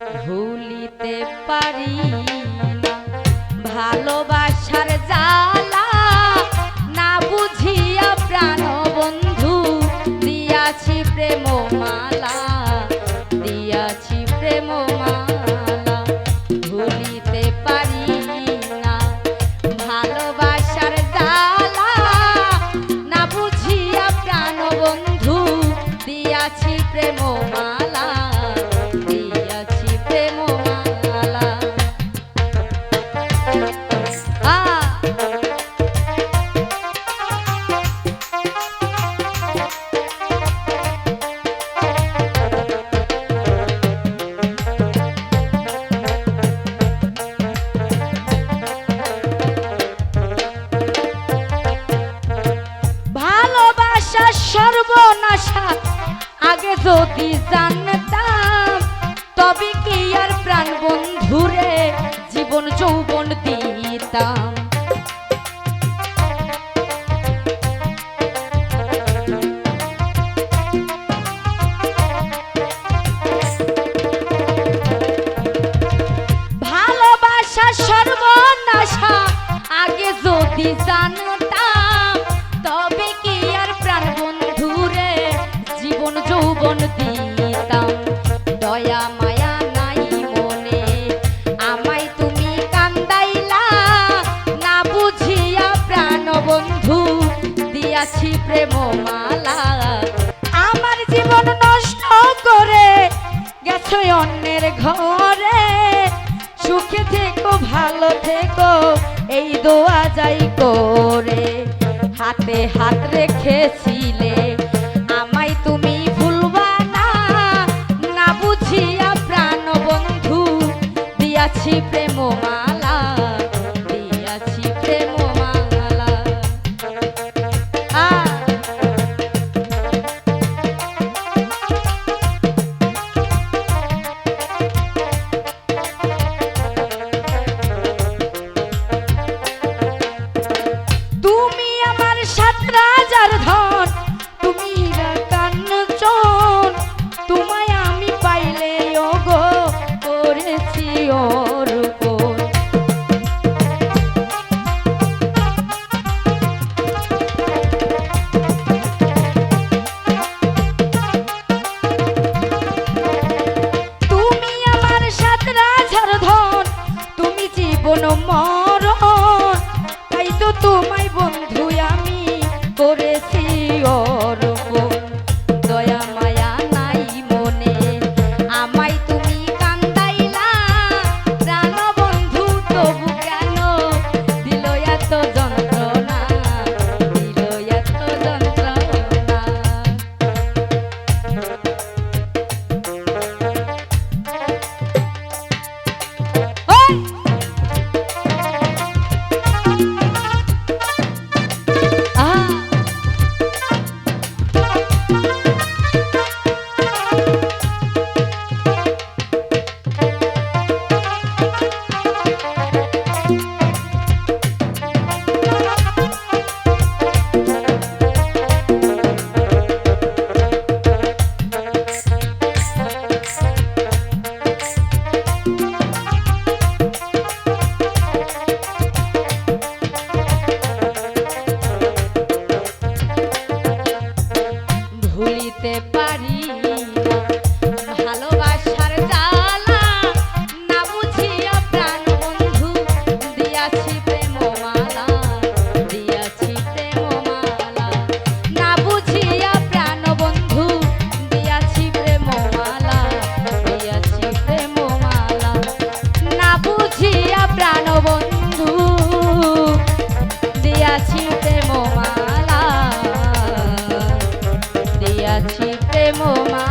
ভুলিতে পারি না। ভালোবাসার জ্বালা না বুঝিয়া প্রাণ বন্ধু দিয়াছি প্রেম মালা দিয়াছি প্রেম মালা ভুলিতে পারি না। ভালোবাসার জ্বালা না বুঝিয়া প্রাণ বন্ধু দিয়াছি প্রেম মালা ভালোবাসা সর্বনাশা। আগে যদি জানতাম তবে কি আর প্রাণ বন্ধুরে জীবন যৌবন দিতাম। ভালোবাসা সর্বনাশা। আগে যদি জানতাম দয়া, মায়া নাই মনে। আমায় তুমি কান্দাইলা, না বুঝিয়া প্রাণ দিয়াছি প্রেম আমার জীবন নষ্ট করে গেছো অন্যের ঘরে। সুখে থেকো, ভালো থেকো, এই দোয়া যাই করে। হাতে হাত রেখেছিলে মালা দিয়াছি প্রেম মা